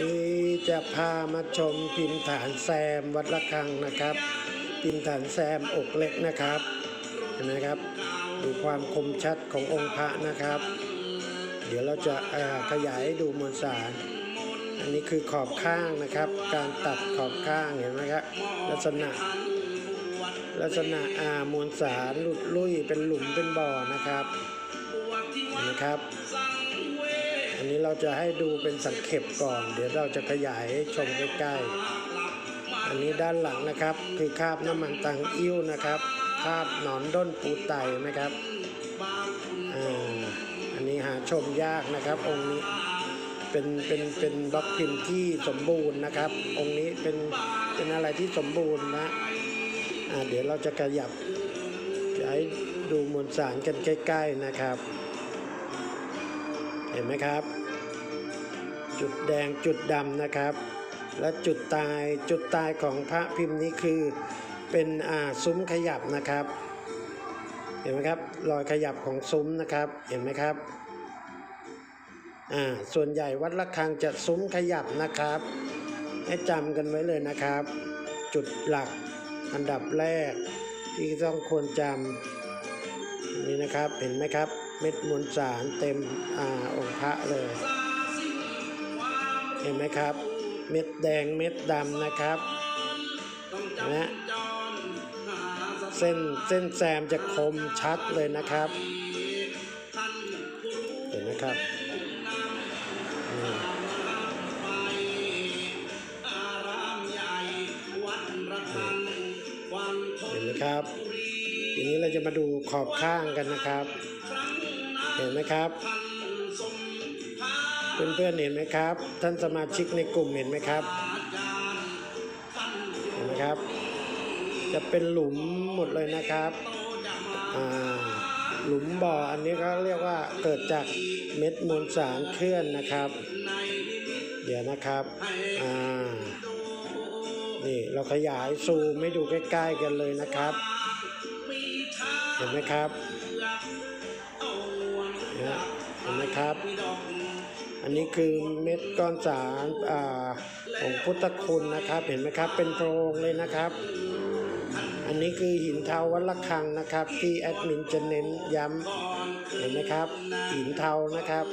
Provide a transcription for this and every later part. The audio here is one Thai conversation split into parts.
นี่จะพามาชมพิมพ์ฐานแซมวัดระฆังนะครับ พิมพ์ฐานแซมอกเล็กนะครับเห็นไหมครับดูความคมชัดขององค์พระนะครับ เดี๋ยวเราจะขยายให้ดูมวลสาร อันนี้คือขอบข้างนะครับ การตัดขอบข้างเห็นไหมครับลักษณะ ลักษณะอามวลสารหลุดลุ่ยเป็นหลุมเป็นบ่อนะครับเห็นไหมครับ อันนี้เราจะให้ดูเป็นสังเข็บก่อน เดี๋ยวเราจะขยายให้ชมใกล้ๆ อันนี้ด้านหลังนะครับ คือคาบน้ำมันตังอิ่วนะครับ คาบหนอนด้นปูไตนะครับอันนี้หาชมยากนะครับ องค์นี้เป็นเป็นเป็นบล็อกพิมพ์ที่สมบูรณ์นะครับ องค์นี้เป็นเป็นอะไรที่สมบูรณ์นะเดี๋ยวเราจะขยับจะให้ดูมวลสารกันใกล้ ๆนะครับ เห็นไหมครับ จุดแดงจุดดำนะครับ และจุดตายจุดตายของพระพิมพ์นี้คือเป็นอ่าซุ้มขยับนะครับ เห็นไหมครับรอยขยับของซุ้มนะครับเห็นไหมครับอ่าส่วนใหญ่วัดระฆังจะซุ้มขยับนะครับ ให้จำกันไว้เลยนะครับ จุดหลักอันดับแรกที่ต้องควรจำ นี่นะครับเห็นไหมครับ เม็ดมวลสารเต็มอาองค์พระเลย เห็นไหมครับ เม็ดแดงเม็ดดำนะครับนะเส้นเส้นแซมจะคมชัดเลยนะครับ จะมาดูขอบข้างกันนะครับ เห็นไหมครับ เพื่อนๆเห็นไหมครับ ท่านสมาชิกในกลุ่มเห็นไหมครับ เห็นไหมครับ จะเป็นหลุมหมดเลยนะครับหลุมบ่ออันนี้ก็เรียกว่าเกิดจากเม็ดมวลสารเคลื่อนนะครับ เดี๋ยวนะครับอ่านี่เราขยายซูมให้ดูใกล้ๆกันเลยนะครับ เห็นไหมครับเห็นไหมครับ อันนี้คือเม็ดก้อนสารอ่าของพุทธคุณนะครับ เห็นไหมครับ เป็นโพรงเลยนะครับ อันนี้คือหินเทาวัดระฆังนะครับ ที่แอดมินจะเน้นย้ำเห็นไหมครับ หินเทานะครับ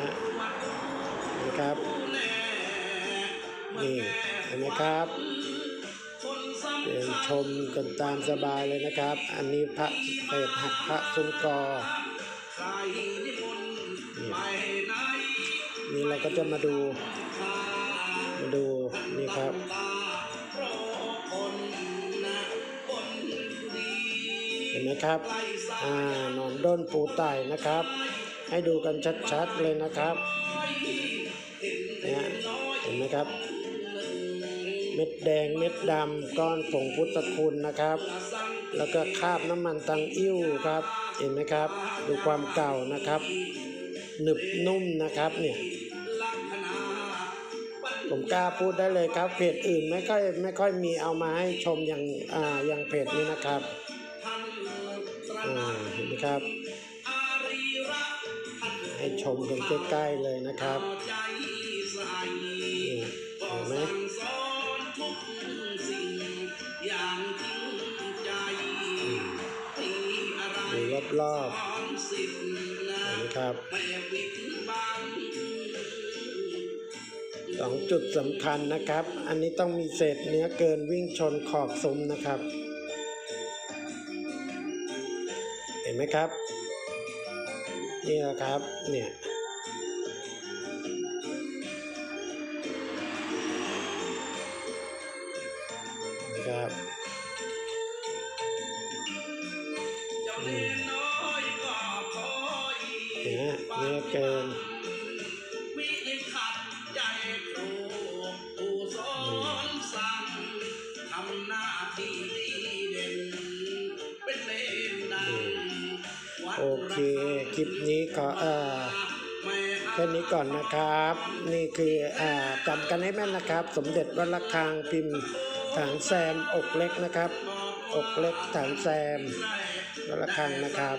นะนะครับนี่เห็นไหมครับ เดินชมกันตามสบายเลยนะครับ อันนี้พระเศษหักพระซุ้มกอนี่เราก็จะมาดู มาดูนี่ครับเห็นไหมครับอ่านอนด้นปูไต่นะครับ ให้ดูกันชัดๆเลยนะครับเนี่ยเห็นไหมครับ เม็ดแดงเม็ดดำก้อนผงพุทธคุณนะครับ แล้วก็คาบน้ำมันตังอิ่วครับ เห็นไหมครับ ดูความเก่านะครับหนึบนุ่มนะครับเนี่ยผมกล้าพูดได้เลยครับเพจอื่นไม่ค่อยไม่ค่อยมีเอามาให้ชมอย่างอ่าอย่างเพจนี้นะครับอ่าเห็นไหมครับ ให้ชมกันใกล้ๆเลยนะครับ รอบนไหมครับสองจุดสำคัญนะครับ อันนี้ต้องมีเศษเนื้อเกินวิ่งชนขอบซุ้มนะครับ เห็นไหมครับ นี่แหละครับ เนี่ยนะครับ เนื้อเกินมิขัดใจครูผู้สอนสั่งทำหน้าที่ดีเด่นเป็นเลนดังวัดโอเค คลิปนี้ขอเอ่อไม่แค่นี้ก่อนนะครับ นี่คืออ่าจำกันให้แม่นนะครับ สมเด็จวัดระฆังพิมพ์ฐานแซมอกเล็กนะครับ อกเล็กฐานแซมวัดระฆังนะครับ